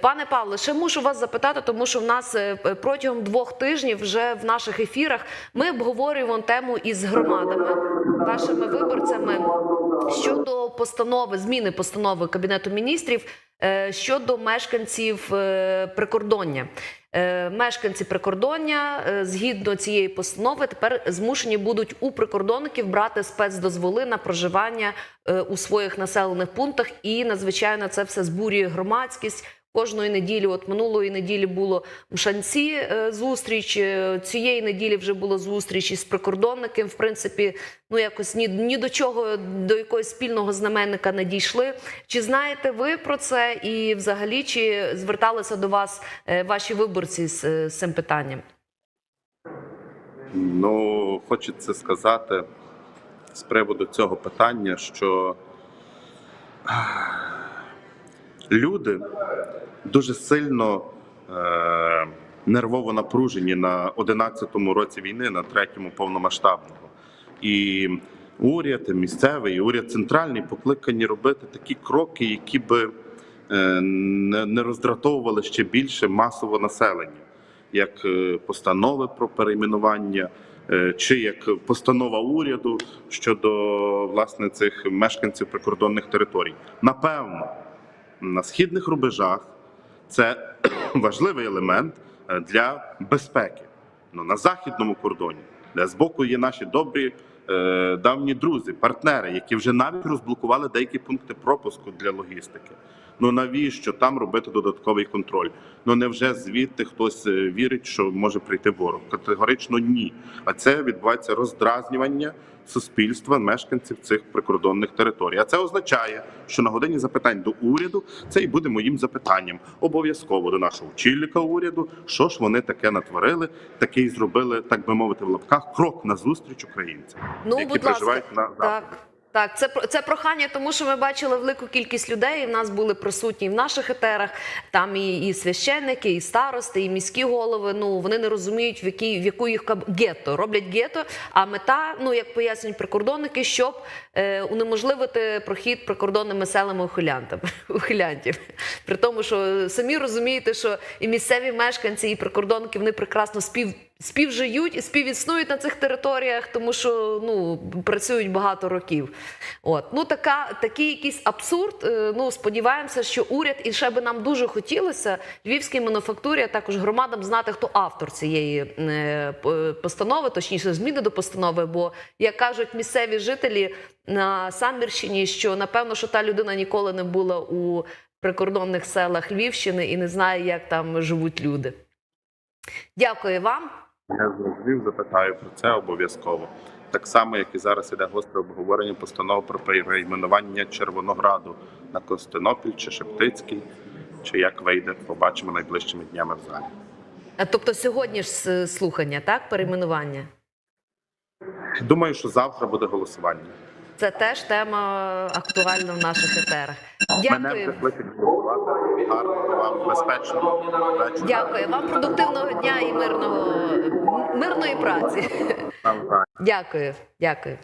Пане Павло, ще мушу вас запитати, тому що в нас е, протягом двох тижнів вже в наших ефірах ми обговорюємо тему із громадами, вашими виборцями щодо постанови зміни постанови кабінету міністрів е, щодо мешканців е, прикордоння. Мешканці прикордоння згідно цієї постанови тепер змушені будуть у прикордонників брати спецдозволи на проживання у своїх населених пунктах, і надзвичайно це все збурює громадськість. Кожної неділі, от минулої неділі було Шанці е, зустріч. е, Цієї неділі вже було зустріч із прикордонником. В принципі, ну якось ні, ні до чого, до якогось спільного знаменника не дійшли. Чи знаєте ви про це? І взагалі чи зверталися до вас е, ваші виборці з, з цим питанням? Ну, хочеться сказати з приводу цього питання, що люди дуже сильно е- нервово напружені на 11-му році війни, на третьому повномасштабного. І уряд місцевий, і уряд центральний покликані робити такі кроки, які би е, не не роздратовували ще більше масово населення, як е, постанови про перейменування, е, чи як постанова уряду щодо власне цих мешканців прикордонних територій. Напевно, на східних рубежах це важливий елемент е, для безпеки. Ну, на західному кордоні, де збоку є наші добрі е, давні друзі, партнери, які вже навіть розблокували деякі пункти пропуску для логістики. Ну навіщо там робити додатковий контроль? Ну невже звідти хтось е, вірить, що може прийти ворог? Категорично ні. А це відбувається роздразнювання суспільства мешканців цих прикордонних територій. А це означає, що на годині запитань до уряду це і буде моїм запитанням обов'язково до нашого очільника уряду, що ж вони таке натворили, такий зробили, так би мовити, в лапках крок на зустріч українцям, Ну, які будь ласка, на заході. так. Так, це це прохання, тому що ми бачили велику кількість людей. і В нас були присутні в наших етерах. Там і, і священники, і старости, і міські голови. Ну вони не розуміють, в якій в яку їх каб- гетто роблять гетто. А мета, ну як пояснюють прикордонники, щоб е, унеможливити прохід прикордонними селами ухилянтам ухилянтів. При тому, що самі розумієте, що і місцеві мешканці, і прикордонники вони прекрасно спів співжиють співіснують на цих територіях, тому що ну працюють багато років. От ну така такий якийсь абсурд. Е, Ну сподіваємося, що уряд і ще би нам дуже хотілося львівській мануфактурі, а також громадам знати, хто автор цієї е, постанови, точніше зміни до постанови. Бо як кажуть місцеві жителі на Самбірщині, що напевно, що та людина ніколи не була у прикордонних селах Львівщини і не знає, як там живуть люди. Дякую вам. Я зрозумів, запитаю про це обов'язково. Так само, як і зараз іде гостре обговорення постанов про перейменування Червонограду на Костянопіль чи Шептицький, чи як вийде, побачимо найближчими днями в залі. Е, Тобто сьогодні ж слухання, так? Перейменування. Думаю, що завтра буде голосування. Це теж тема актуальна в наших етерах. Мене вже Дякую. кличуть голосувати. Гарного вам безпечного вечора. Дякую вам продуктивного дня і мирного мирної праці. Дякую, дякую.